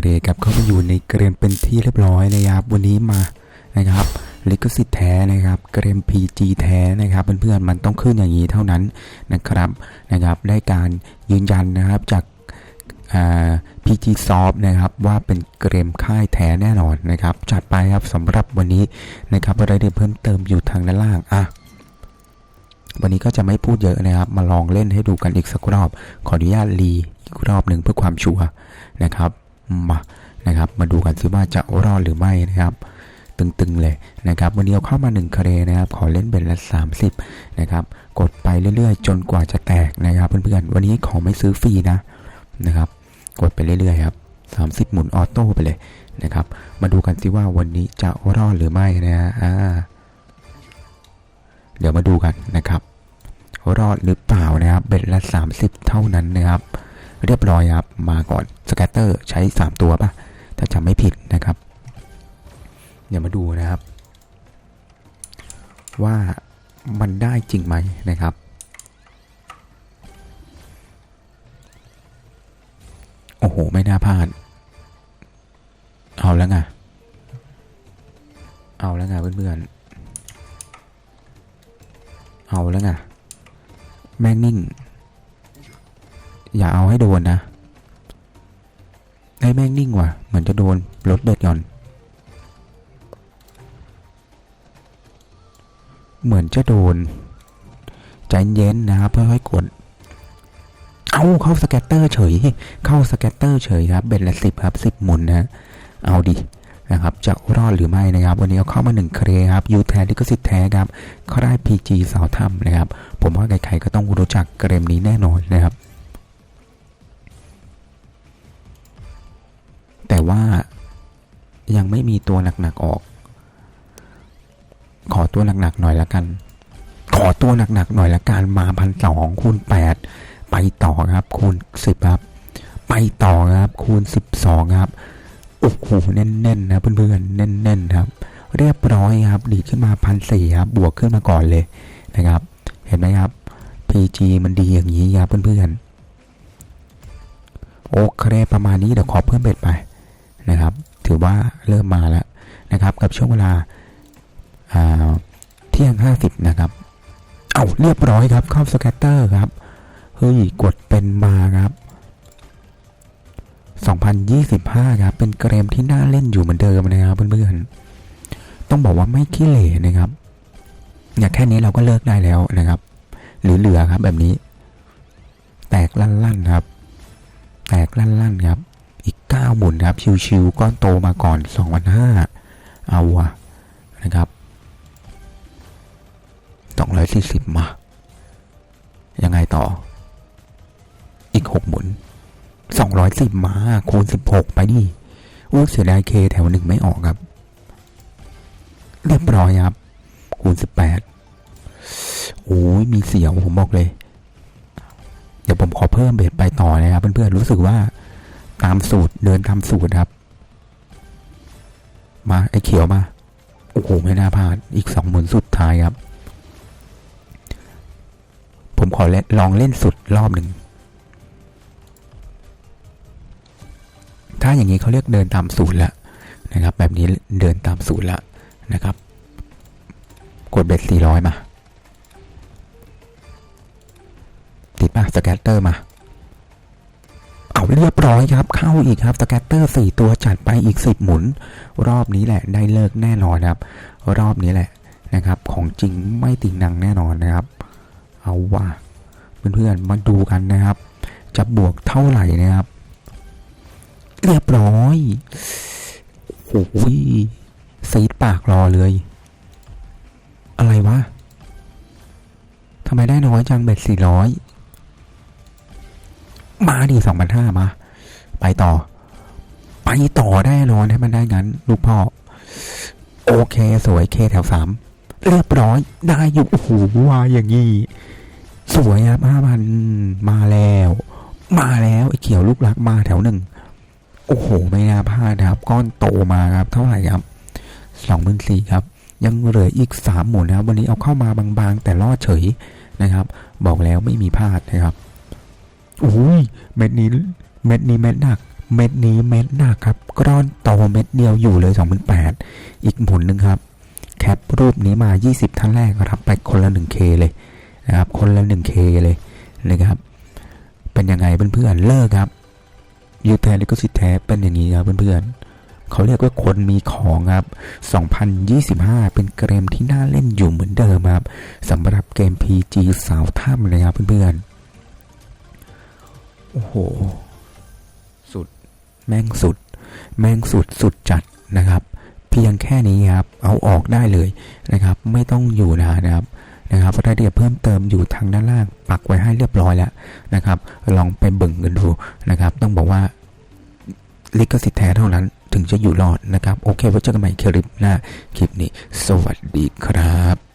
เรครับเข้ามาอยู่ในเกรมเป็นที่เรียบร้อยนะครับ วันนี้มานะครับลิขสิทธิ์แท้นะครับเกรม PG แท้นะครับเพื่อนๆมันต้องขึ้นอย่างนี้เท่านั้นนะครับนะครับ ได้การยืนยันนะครับจากอ่า PG Soft นะครับว่าเป็นเกรมค่ายแท้แน่นอนนะครับ จัดไปครับสำหรับวันนี้นะครับรายละเอียดเพิ่มเติมอยู่ทางด้านล่างอะวันนี้ก็จะไม่พูดเยอะนะครับ มาลองเล่นให้ดูกันอีกสักรอบ ขออนุญาตรีอีกรอบหนึ่งเพื่อความชัวร์นะครับ มานะครับ มาดูกันซิว่าจะรอดหรือไม่นะครับ ตึงๆเลยนะครับวันนี้เอาเข้ามา1คะแนนนะครับ ขอเล่นเป็นละ 30นะครับ กดไปเรื่อยๆ จนกว่าจะแตกนะครับ เพื่อนๆวันนี้ขอไม่ซื้อฟรีนะนะครับ กดไปเรื่อยๆครับ30 หมุนออโต้ไปเลยนะครับ มาดูกันซิว่าวันนี้จะรอดหรือไม่นะฮะเดี๋ยวมาดูกันนะครับ รอดหรือเปล่านะครับ เบ็ดละ 30 เท่านั้นนะครับ เรียบร้อยครับ มาก่อนสแกตเตอร์ใช้ 3 ตัวป่ะถ้าจำไม่ผิดนะครับ เดี๋ยวมาดูนะครับ ว่ามันได้จริงไหมนะครับ โอ้โห ไม่น่าพลาด เอาแล้วไงเอาแล้วไงเพื่อนๆเอาแล้วไงแม่งนิ่ง อย่าเอาให้โดนนะไอ้แม่งนิ่งว่ะ เหมือนจะโดนรถเด็ดหย่อน เหมือนจะโดน ใจเย็นนะครับค่อยๆกด เอาเข้าสแกตเตอร์เฉย เข้าสแกตเตอร์เฉยครับเบ็ดละสิบครับสิบหมุนนะเอาดินะครับจะรอดหรือไม่นะครับ วันนี้เอาเข้ามาหนึ่งเครครับยูแทนที่ก็สิทธิ์แท้ครับเขาได้ PG สาวถ้ำนะครับ ผมว่าใครๆก็ต้องรู้จักเกมนี้แน่นอนนะครับ แต่ว่ายังไม่มีตัวหนักๆออก ขอตัวหนักๆหน่อยละกัน ขอตัวหนักๆหน่อยละกันมาพันสองคูณแปดไปต่อครับ คูณสิบครับ ไปต่อครับ คูณสิบสองครับโอ้โหแน่นๆนะเพื่อนๆแน่นๆครับ เรียบร้อยครับ ดีขึ้นมาพันสี่ครับ บวกขึ้นมาก่อนเลยนะครับ เห็นไหมครับ PG มันดีอย่างนี้ครับเพื่อนๆโอเคประมาณนี้เดี๋ยวขอเพิ่มเบ็ดไป นะครับ ถือว่าเริ่มมาแล้วนะครับ กับช่วงเวลาเที่ยงห้าสิบนะครับ เอาเรียบร้อยครับเข้าสแกตเตอร์ครับ เฮ้ย กดเป็นมาครับ 2025 ครับ เป็นเกมที่น่าเล่นอยู่เหมือนเดิมนะครับเพื่อนๆ ต้องบอกว่าไม่ขี้เหร่นะครับ อย่าแค่นี้เราก็เลิกได้แล้วนะครับ หรือเหลือครับแบบนี้ แตกลั่นๆครับ แตกลั่นๆครับ อีก 9 หมุนครับ ชิวๆก้อนโตมาก่อน2,500เอาวะนะครับ240 มา ยังไงต่อ อีก 6 หมุน 210 มาคูณ 16 ไปดิอู้เสียดายเคแถวหนึ่งไม่ออกครับ เรียบร้อยครับ คูณ 18 โอ้ยมีเสียวผมบอกเลย เดี๋ยวผมขอเพิ่มเบสไปต่อนะครับเพื่อนๆรู้สึกว่าามสูตร เดินตามสูตรครับ มาไอ้เขียวมา โอ้โห ไม่น่าพลาด อีกสองหมุนสุดท้ายครับ ผมขอลองเล่นสุดรอบหนึ่ง ถ้าอย่างนี้เขาเรียกเดินตามสูตรล้วนะครับ แบบนี้เดินตามสูตรล้วนะครับ กดเบ็ด400 มา ติดมาสแกตเตอร์มา เรียบร้อยครับ เข้าอีกครับสแกตเตอร์4ตัวจัดไปอีก10หมุน รอบนี้แหละได้เลิกแน่นอนครับ รอบนี้แหละนะครับ ของจริงไม่ติงนังแน่นอนนะครับ เอาว่าเพื่อนๆมาดูกันนะครับ จะบวกเท่าไหร่นะครับ เรียบร้อยโอ้ยซีดปากรอเลย อะไรวะทำไมได้น้อยจังเบ็ดสี่ร้อย มาดิสองพันห้ามา ไปต่อ ไปต่อได้นอนให้มันได้งั้น ลูกพ่อ โอเค สวยเคแถวสามเรียบร้อย ได้อยู่โอ้โหว่าอย่างงี้ สวยครับห้าพันมาแล้ว มาแล้วไอ้เขียวลูกรักมาแถวหนึ่งโอ้โห ไม่น่าพลาดครับ ก้อนโตมาครับ เท่าไหร่ครับสองหมื่นสี่ครับ ยังเหลืออีกสามหมุนนะครับ วันนี้เอาเข้ามาบางๆ แต่รอดเฉยนะครับ บอกแล้วไม่มีพลาดนะครับ อุ้ยเม็ดนี้เม็ดนี้เม็ดหนัก เม็ดนี้เม็ดหนักครับก้อนโตเม็ดเดียวอยู่เลย2008อีกหมุนหนึ่งครับ แคปรูปนี้มา 20 ท่านแรกรับไปคนละ 1K เลยนะครับ คนละ 1K เลยนะครับ เป็นยังไงเพื่อนๆเลิกครับยูแทนลิขสิทธิ์แท้เป็นอย่างนี้ครับเพื่อนๆเขาเรียกว่าคนมีของครับ 2025 เป็นเกมที่น่าเล่นอยู่เหมือนเดิมครับสำหรับเกม PG สาวถ้ำเลยครับเพื่อนๆ โอ้โห สุด แม่งสุด แม่งสุดสุดจัดนะครับ เพียงแค่นี้ครับ เอาออกได้เลยนะครับ ไม่ต้องอยู่นานนะครับนะครับรายละเอียดเพิ่มเติมอยู่ทางด้านล่างปักไว้ให้เรียบร้อยแล้วนะครับ ลองไปเบิ่งกันดูนะครับ ต้องบอกว่าลิขสิทธิ์แท้เท่านั้นถึงจะอยู่รอดนะครับ โอเคไว้เจอกันใหม่คลิปหน้าคลิปนี้ สวัสดีครับ